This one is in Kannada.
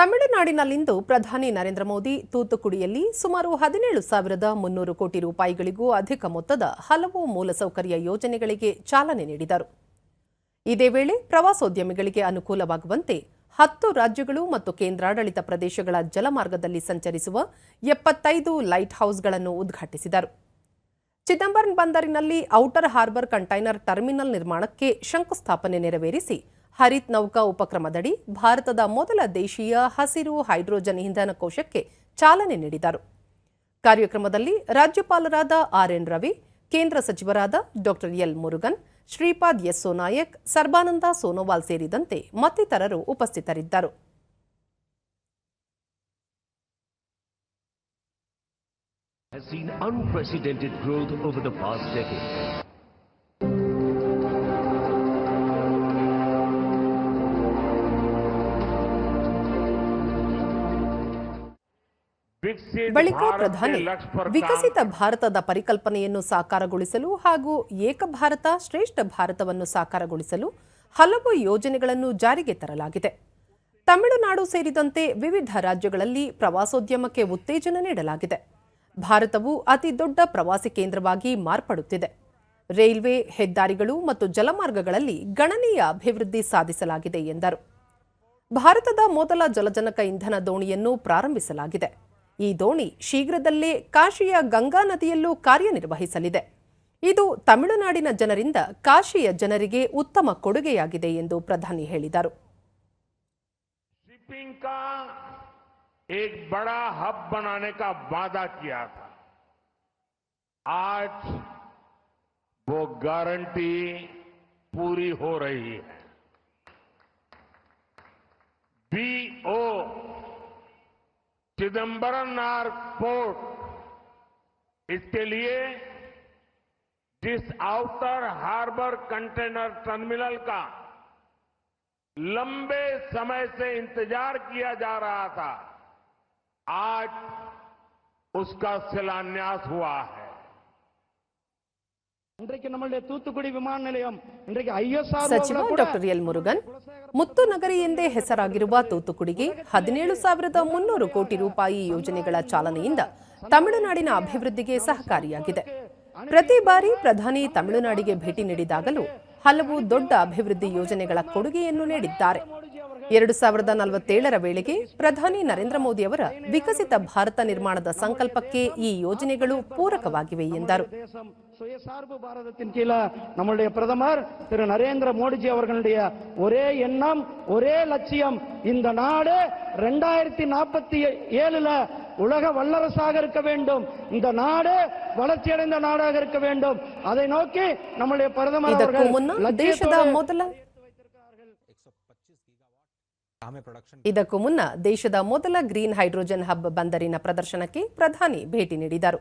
ತಮಿಳುನಾಡಿನಲ್ಲಿಂದು ಪ್ರಧಾನಿ ನರೇಂದ್ರ ಮೋದಿ ತೂತುಕುಡಿಯಲ್ಲಿ ಸುಮಾರು ಹದಿನೇಳು ಸಾವಿರದ ಮುನ್ನೂರು ಕೋಟಿ ರೂಪಾಯಿಗಳಿಗೂ ಅಧಿಕ ಮೊತ್ತದ ಹಲವು ಮೂಲಸೌಕರ್ಯ ಯೋಜನೆಗಳಿಗೆ ಚಾಲನೆ ನೀಡಿದರು. ಇದೇ ವೇಳೆ ಪ್ರವಾಸೋದ್ಯಮಿಗಳಿಗೆ ಅನುಕೂಲವಾಗುವಂತೆ ಹತ್ತು ರಾಜ್ಯಗಳು ಮತ್ತು ಕೇಂದ್ರಾಡಳಿತ ಪ್ರದೇಶಗಳ ಜಲಮಾರ್ಗದಲ್ಲಿ ಸಂಚರಿಸುವ ಎಪ್ಪತ್ತೈದು ಲೈಟ್ ಹೌಸ್ಗಳನ್ನು ಉದ್ಘಾಟಿಸಿದರು. ಚಿದಂಬರಂ ಬಂದರಿನಲ್ಲಿ ಔಟರ್ ಹಾರ್ಬರ್ ಕಂಟೈನರ್ ಟರ್ಮಿನಲ್ ನಿರ್ಮಾಣಕ್ಕೆ ಶಂಕುಸ್ಥಾಪನೆ ನೆರವೇರಿಸಿ ಹರಿತ್ ನೌಕಾ ಉಪಕ್ರಮದಡಿ ಭಾರತದ ಮೊದಲ ದೇಶೀಯ ಹಸಿರು ಹೈಡ್ರೋಜನ್ ಇಂಧನ ಕೋಶಕ್ಕೆ ಚಾಲನೆ ನೀಡಿದರು ಕಾರ್ಯಕ್ರಮದಲ್ಲಿ ರಾಜ್ಯಪಾಲರಾದ ಆರ್ಎನ್ ರವಿ, ಕೇಂದ್ರ ಸಚಿವರಾದ ಡಾಕ್ಟರ್ ಎಲ್ ಮುರುಗನ್, ಶ್ರೀಪಾದ್ ಯಸ್ಸೋ ನಾಯಕ್, ಸರ್ಬಾನಂದ ಸೋನೋವಾಲ್ ಸೇರಿದಂತೆ ಮತ್ತಿತರರು ಉಪಸ್ಥಿತರಿದ್ದರು has seen unprecedented growth over the past decade. ಬಳಿಕ ಪ್ರಧಾನಿ ವಿಕಸಿತ ಭಾರತದ ಪರಿಕಲ್ಪನೆಯನ್ನು ಸಾಕಾರಗೊಳಿಸಲು ಹಾಗೂ ಏಕ ಭಾರತ ಶ್ರೇಷ್ಠ ಭಾರತವನ್ನು ಸಾಕಾರಗೊಳಿಸಲು ಹಲವು ಯೋಜನೆಗಳನ್ನು ಜಾರಿಗೆ ತರಲಾಗಿದೆ. ತಮಿಳುನಾಡು ಸೇರಿದಂತೆ ವಿವಿಧ ರಾಜ್ಯಗಳಲ್ಲಿ ಪ್ರವಾಸೋದ್ಯಮಕ್ಕೆ ಉತ್ತೇಜನ ನೀಡಲಾಗಿದೆ. ಭಾರತವು ಅತಿ ದೊಡ್ಡ ಪ್ರವಾಸಿ ಕೇಂದ್ರವಾಗಿ ಮಾರ್ಪಡುತ್ತಿದೆ. ರೈಲ್ವೆ ಹೆದ್ದಾರಿಗಳು ಮತ್ತು ಜಲಮಾರ್ಗಗಳಲ್ಲಿ ಗಣನೀಯ ಅಭಿವೃದ್ಧಿ ಸಾಧಿಸಲಾಗಿದೆ ಎಂದರು. ಭಾರತದ ಮೊದಲ ಜಲಜನಕ ಇಂಧನ ದೋಣಿಯನ್ನು ಪ್ರಾರಂಭಿಸಲಾಗಿದೆ. ಈ ದೋಣಿ ಶೀಘ್ರದಲ್ಲೇ ಕಾಶಿಯ ಗಂಗಾ ನದಿಯಲ್ಲೂ ಕಾರ್ಯನಿರ್ವಹಿಸಲಿದೆ. ಇದು ತಮಿಳುನಾಡಿನ ಜನರಿಂದ ಕಾಶಿಯ ಜನರಿಗೆ ಉತ್ತಮ ಕೊಡುಗೆಯಾಗಿದೆ ಎಂದು ಪ್ರಧಾನಿ ಹೇಳಿದರು. बीओ चिदम्बरम नार पोर्ट इसके लिए जिस आउटर हार्बर कंटेनर टर्मिनल का लंबे समय से इंतज़ार किया जा रहा था, आज उसका शिलान्यास हुआ है। ಸಚಿವ ಡಾಕ್ಟರ್ ಎಲ್ ಮುರುಗನ್ ಮುತ್ತು ನಗರಿ ಎಂದೇ ಹೆಸರಾಗಿರುವ ತೂತುಕುಡಿಗೆ ಹದಿನೇಳು ಸಾವಿರದ ಮುನ್ನೂರು ಕೋಟಿ ರೂಪಾಯಿ ಯೋಜನೆಗಳ ಚಾಲನೆಯಿಂದ ತಮಿಳುನಾಡಿನ ಅಭಿವೃದ್ಧಿಗೆ ಸಹಕಾರಿಯಾಗಿದೆ. ಪ್ರತಿ ಬಾರಿ ಪ್ರಧಾನಿ ತಮಿಳುನಾಡಿಗೆ ಭೇಟಿ ನೀಡಿದಾಗಲೂ ಹಲವು ದೊಡ್ಡ ಅಭಿವೃದ್ಧಿ ಯೋಜನೆಗಳ ಕೊಡುಗೆಯನ್ನು ನೀಡಿದ್ದಾರೆ. ಎರಡು ಸಾವಿರದ ನಲವತ್ತೇಳರ ವೇಳೆಗೆ ಪ್ರಧಾನಿ ನರೇಂದ್ರ ಮೋದಿ ಅವರ ವಿಕಸಿತ ಭಾರತ ನಿರ್ಮಾಣದ ಸಂಕಲ್ಪಕ್ಕೆ ಈ ಯೋಜನೆಗಳು ಪೂರಕವಾಗಿವೆ ಎಂದರು தேசம் சுயசார்பு பாரதத்தின் கீழே நம்மளுடைய பிரதமர் திரு நரேந்திர மோடிஜி அவர்களுடைய ஒரே எண்ணம் ஒரே லட்சியம் இந்த நாடு ரெண்டாயிரத்தி நாற்பத்தி ஏழுல உலக வல்லரசாக இருக்க வேண்டும் இந்த நாடு வளர்ச்சியடைந்த நாடாக இருக்க வேண்டும் அதை நோக்கி நம்முடைய பிரதமர் ಇದಕ್ಕೂ அவர்கள் ಮುನ್ನ ದೇಶದ லட்சியத்தோடு ಮೊದಲ ಇದಕ್ಕೂ ಮುನ್ನ ದೇಶದ ಮೊದಲ ಗ್ರೀನ್ ಹೈಡ್ರೋಜನ್ ಹಬ್ ಬಂದರಿನ ಪ್ರದರ್ಶನಕ್ಕೆ ಪ್ರಧಾನಿ ಭೇಟಿ ನೀಡಿದರು.